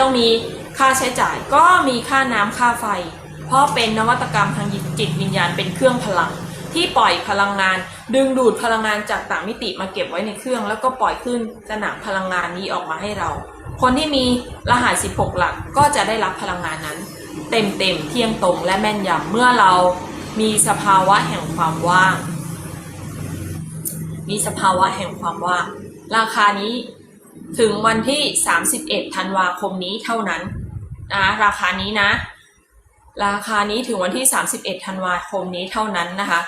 ต้องมีค่าใช้จ่ายก็มีค่าน้ำค่าไฟ เพราะเป็นนวัตกรรมทางจิตวิญญาณเป็นเครื่องพลัง ที่ปล่อยพลังงาน ดึงดูดพลังงานจากต่างมิติมาเก็บไว้ในเครื่อง แล้วก็ปล่อยขึ้นสนามพลังงานนี้ออกมาให้เรา คนที่มีรหัส 16 หลักก็จะได้รับพลังงานนั้น เต็มเต็มเที่ยงตรงและแม่นยำเมื่อเรามีสภาวะแห่งความว่าง มีสภาวะแห่งความว่างราคานี้ ถึงวันที่ 31 ธันวาคมนี้เท่านั้นนะราคานี้นะ ราคานี้ถึงวันที่ 31 ธันวาคมนี้เท่านั้นนะคะ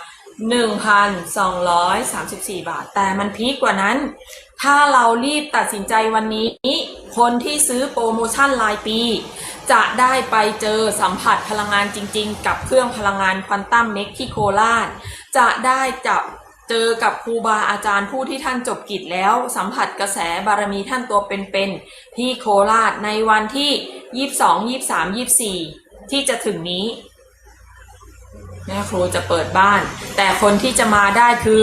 1,234 บาท แต่มันพีคกว่านั้น ถ้าเรารีบตัดสินใจวันนี้ คนที่ซื้อโปรโมชั่นรายปี จะได้ไปเจอสัมผัสพลังงานจริงๆ กับเครื่องพลังงานควอนตัมเมกที่โคราช จะได้จับ เจอกับครูบาอาจารย์ผู้ที่ท่านจบกิจแล้ว สัมผัสกระแสบารมีท่านตัวเป็นๆที่โคราชในวันที่22 23 24ที่จะถึงนี้แม่ครูจะเปิดบ้าน แต่คนที่จะมาได้คือ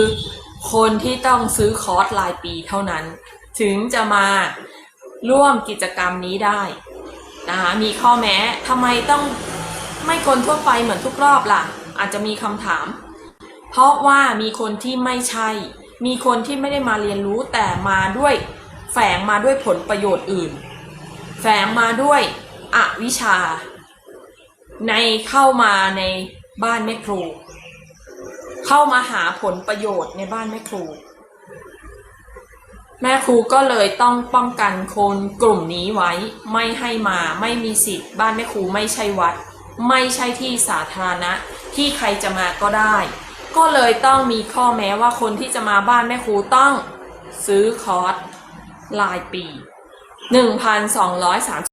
คนที่ต้องซื้อคอร์สรายปีเท่านั้น ถึงจะมาร่วมกิจกรรมนี้ได้นะคะมีข้อแม้ทำไมต้องไม่คนทั่วไปเหมือนทุกรอบล่ะ อาจจะมีคำถาม เพราะว่ามีคนที่ไม่ใช่ มีคนที่ไม่ได้มาเรียนรู้แต่มาด้วยแฝงมาด้วยผลประโยชน์อื่น แฝงมาด้วยอวิชชา ในเข้ามาในบ้านแม่ครู เข้ามาหาผลประโยชน์ในบ้านแม่ครู แม่ครูก็เลยต้องป้องกันคนกลุ่มนี้ไว้ ไม่ให้มาไม่มีสิทธิ์ บ้านแม่ครูไม่ใช่วัด ไม่ใช่ที่สาธารณะที่ใครจะมาก็ได้ ก็เลยต้องมีข้อแม้ว่าคนที่จะมาบ้านแม่ครูต้องซื้อคอร์สรายปี 1,230